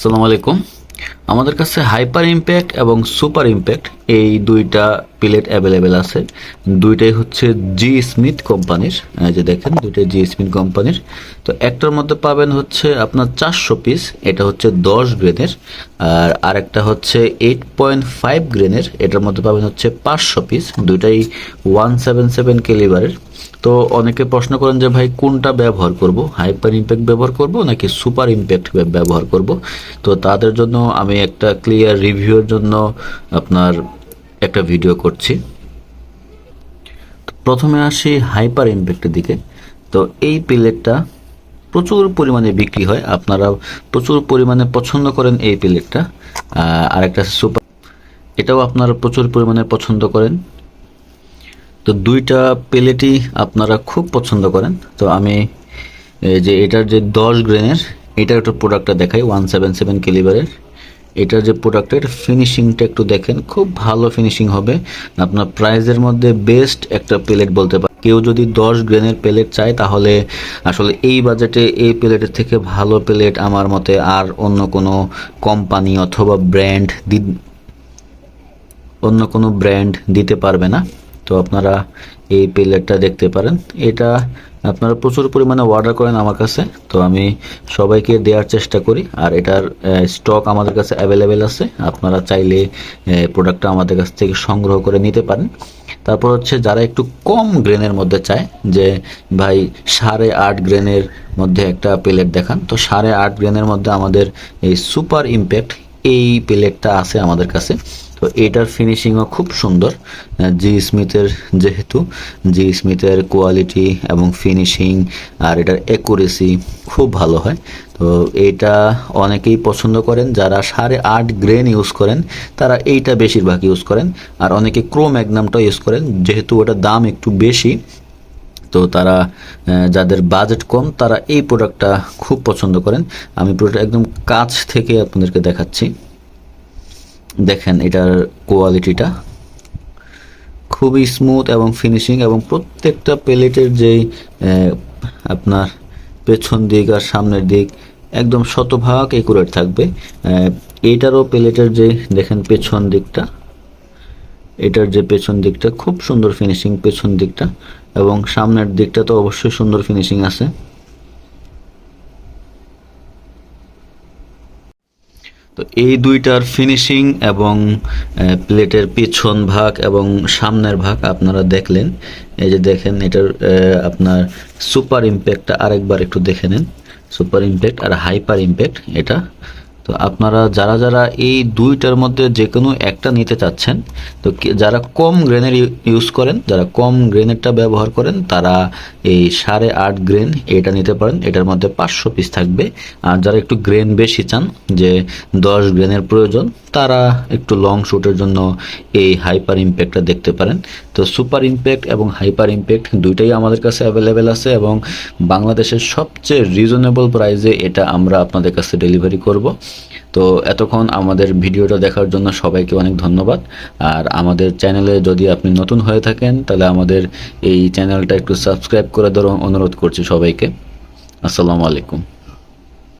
আসসালামু আলাইকুম। আমাদের কাছে হাইপার ইমপ্যাক্ট এবং সুপার ইমপ্যাক্ট এই দুইটা প্লেট অ্যাভেলেবেল আছে। দুইটাই হচ্ছে জি স্মিথ কোম্পানির। যে দেখেন, দুইটাই জি স্মিথ কোম্পানির। তো একটার মধ্যে পাবেন হচ্ছে আপনার চারশো পিস এটা হচ্ছে দশ গ্রেনের আর আরেকটা হচ্ছে এইট পয়েন্ট ফাইভ গ্রেনের এটার মধ্যে পাবেন হচ্ছে পাঁচশো পিস দুইটাই ওয়ান সেভেন সেভেন কেলিবারের তো অনেকে প্রশ্ন করেন যে ভাই কোনটা ব্যবহার করব? হাইপার ইমপ্যাক্ট ব্যবহার করব নাকি সুপার ইমপ্যাক্ট ব্যবহার করব? তো তাদের জন্য আমি একটা ক্লিয়ার রিভিউয়ের জন্য আপনার একটা ভিডিও করছি। প্রথমে আসি হাইপার ইমপ্যাক্টের দিকে। তো এই প্লেটটা প্রচুর পরিমাণে বিক্রি হয়। আপনারা প্রচুর পরিমাণে পছন্দ করেন এই প্লেটটা। আর একটা সুপার এটাও আপনারা প্রচুর পরিমাণে পছন্দ করেন। তো দুইটা প্লেটই আপনারা খুব পছন্দ করেন। তো আমি যে এটার যে দশ গ্রেনের, এটার একটা প্রোডাক্টটা দেখাই, ওয়ান সেভেন সেভেন কেলিবারের এটার যে প্রোডাক্টের ফিনিশিংটা একটু দেখেন, খুব ভালো ফিনিশিং হবে। আপনার প্রাইজের মধ্যে বেস্ট একটা প্লেট বলতে পারেন। কেউ যদি দশ গ্রেনের প্লেট চায়, তাহলে আসলে এই বাজেটে এই প্লেটের থেকে ভালো প্লেট আমার মতে আর অন্য কোনো কোম্পানি অথবা ব্র্যান্ড দি, অন্য কোনো ব্র্যান্ড দিতে পারবে না। তো আপনারা এই প্লেটটা দেখতে পারেন। এটা আপনারা প্রচুর পরিমাণে অর্ডার করেন আমার কাছে, তো আমি সবাইকে দেওয়ার চেষ্টা করি। আর এটার স্টক আমাদের কাছে অ্যাভেলেবেল আছে। আপনারা চাইলে প্রোডাক্টটা আমাদের কাছ থেকে সংগ্রহ করে নিতে পারেন। তারপর হচ্ছে যারা একটু কম গ্রেনের মধ্যে চায়, যে ভাই সাড়ে আট গ্রেনের মধ্যে একটা প্লেট দেখান। তো সাড়ে আট গ্রেনের মধ্যে আমাদের এই সুপার ইম্প্যাক্ট এই প্লেটটা আছে আমাদের কাছে। তো এটার ফিনিশিংও খুব সুন্দর। জি স্মিথের যেহেতু জি স্মিথের কোয়ালিটি এবং ফিনিশিং আর এটার অ্যাকুরেসি খুব ভালো হয়। তো এটা অনেকেই পছন্দ করেন, যারা সাড়ে আট গ্রেন ইউজ করেন, তারা এইটা বেশিরভাগ ইউজ করেন। আর অনেকে ক্রো ম্যাগনামটা ইউজ করেন, যেহেতু ওটার দাম একটু বেশি, তো তারা যাদের বাজেট কম, তারা এই প্রোডাক্টটা খুব পছন্দ করেন। আমি প্রোডাক্ট একদম কাছ থেকে আপনাদেরকে দেখাচ্ছি। দেখেন এটার কোয়ালিটিটা খুবই স্মুথ এবং ফিনিশিং এবং প্রত্যেকটা প্লেটের যেই আপনার পেছন দিক আর সামনের দিক একদম শতভাগ একুরেট থাকবে। এটারও প্লেটের যে, দেখেন পেছন দিকটা, এটার যে পেছন দিকটা, খুব সুন্দর ফিনিশিং পেছন দিকটা এবং সামনের দিকটা তো অবশ্যই সুন্দর ফিনিশিং আছে। তো এই দুইটার ফিনিশিং এবং প্লেটের পিছন ভাগ এবং সামনের ভাগ আপনারা দেখলেন। এই যে দেখেন, এটার আপনার সুপার ইম্প্যাক্টটা আরেকবার একটু দেখে নেন। সুপার ইম্প্যাক্ট আর হাইপার ইম্প্যাক্ট এটা তো আপনারা যারা যারা এই দুইটার মধ্যে যে কোনো একটা নিতে চাচ্ছেন, তো যারা কম গ্রেনের ইউজ করেন, যারা কম গ্রেনেরটা ব্যবহার করেন, তারা এই সাড়ে আট গ্রেন এটা নিতে পারেন। এটার মধ্যে পাঁচশো পিস থাকবে। আর যারা একটু গ্রেন বেশি চান, যে দশ গ্রেনের প্রয়োজন, তারা একটু লং শ্যুটের জন্য এই হাইপার ইম্প্যাক্টটা দেখতে পারেন। তো সুপার ইম্প্যাক্ট এবং হাইপার ইম্প্যাক্ট দুইটাই আমাদের কাছে অ্যাভেলেবেল আছে এবং বাংলাদেশের সবচেয়ে রিজনেবল প্রাইসে এটা আমরা আপনাদের কাছে ডেলিভারি করব। তো এতক্ষণ আমাদের ভিডিওটা দেখার জন্য সবাইকে অনেক ধন্যবাদ। আর আমাদের চ্যানেলে যদি আপনি নতুন হয়ে থাকেন, তাহলে আমাদের এই চ্যানেলটা একটু সাবস্ক্রাইব করে দেওয়ার অনুরোধ করছি সবাইকে। আসসালামু আলাইকুম।